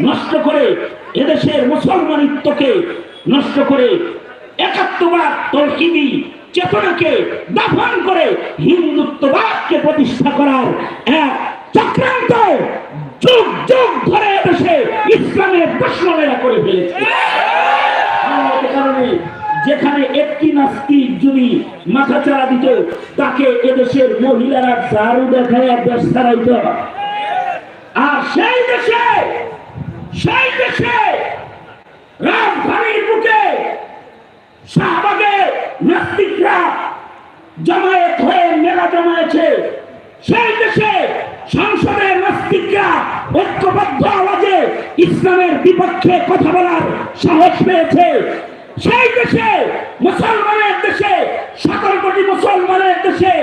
নষ্ট করে এদেশের মুসলমানিত্বকে নষ্ট করে একাত্মবাদ তলকিদি চেতনাকে দাফন করে হিন্দুত্ববাদকে প্রতিষ্ঠা করার এক চক্রান্ত যুগ যুগ ধরে এদেশে ইসলামের প্রশ্নমেলা করে ফেলেছে। যেখানে একটি নাস্তিক যদি মাথা চারা দিত, তাকে এদেশের মহিলারা দারু দেখায় দেশ ছাড়াইত। আর সেই দেশে সেই দেশে রাজধানীর বুকে শাহবাগে নাস্তিকরা জামায়াত হয়ে মেলা জমায়েছে। সেই দেশে সংসদে নাস্তিকরা ঐক্যবদ্ধ আওয়াজে ইসলামের বিপক্ষে কথা বলার সাহস পেয়েছে। সেই দেশে মুসলমানের দেশে, সতেরো কোটি মুসলমানের দেশে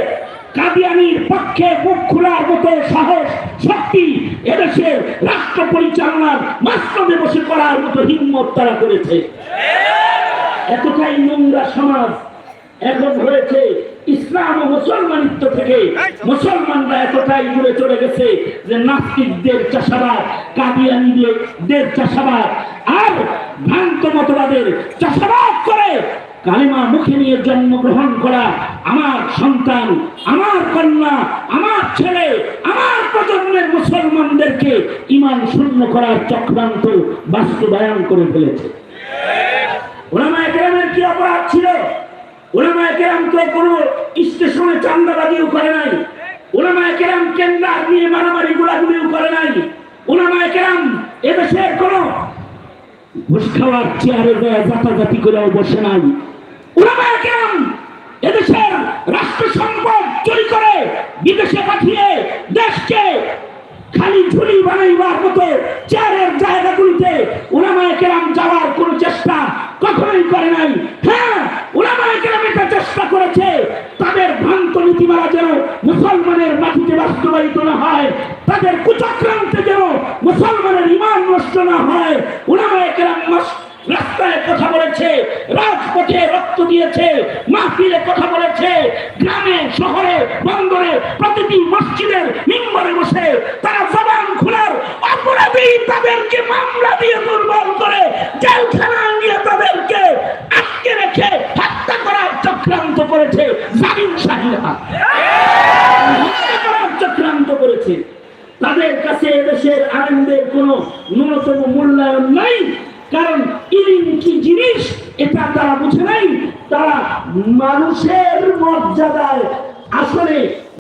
কাদিয়ানির পক্ষে বুক খোলার মতো সাহস, শক্তি এদেশের রাষ্ট্র পরিচালনার মাস্টমে বসে করার মতো হিম্মত তারা করেছে। এতটাই নোংরা সমাজ এখন হয়েছে, ইসলাম ও মুসলমানিত্ব থেকে মুসলমানরা এতটাই দূরে চলে গেছে যে নাস্তিকদের চাষাবাদ, কাদিয়ানিদের চাষাবাদ আর ভ্রান্ত মতবাদের চাষাবাদ করে কালিমা মুখে নিয়ে জন্মগ্রহণ করা আমার সন্তান, আমার কন্যা, আমার ছেলে, আমার প্রজন্মের মুসলমানদেরকে ইমান শূন্য করার চক্রান্ত বাস্তবায়ন করে ফেলেছে। কি অপরাধ ছিল? কোনো স্টেশনে করে নাই। কেন্দ্রার নিয়ে মারামারি করে নাই। এদেশের কোনো ঘুষ খাওয়ার চেয়ারে করেও বসে নাই। এদেশের রাষ্ট্র সম্পদ চুরি করে বিদেশে পাঠিয়ে দেশকে ঝুলি বানাইবার মতো চেয়ারের জায়গাগুলিতে ওলামায় কেরাম যাওয়ার কোনো চেষ্টা কখনোই করে নাই। হ্যাঁ ওলামায় কেরাম এটা চেষ্টা করেছে, তাদের ভ্রান্ত নীতিমালা যেন মুসলমানের মাটিতে বাস্তবায়িত না হয়, তাদের কুচক্রান্তে যেন মুসলমানের ইমান নষ্ট না হয়। ওলামায় কেরাম রাস্তায় কথা বলেছে, রাজপথে রক্ত দিয়েছে, মাহফিলে কথা বলেছে গ্রামে শহরে বন্দরে প্রতিটি মসজিদের মিম্বরে বসে তারা জবান খোলার অপরাধী তাদেরকে মামলা দিয়ে দুর্বল করে জেলখানায় নিয়ে তাদেরকে আটকে রেখে হত্যা করার চক্রান্ত করেছে জামিন শাহীরা হত্যা করার চক্রান্ত করেছে। তাদের কাছে এদেশের আনন্দের কোনো ন্যূনতম মূল্যায়ন নাই, কারণ ইলিম কি জিনিস, এটা তারা বুঝে নাই। তারা মানুষের মর্যাদায় আসলে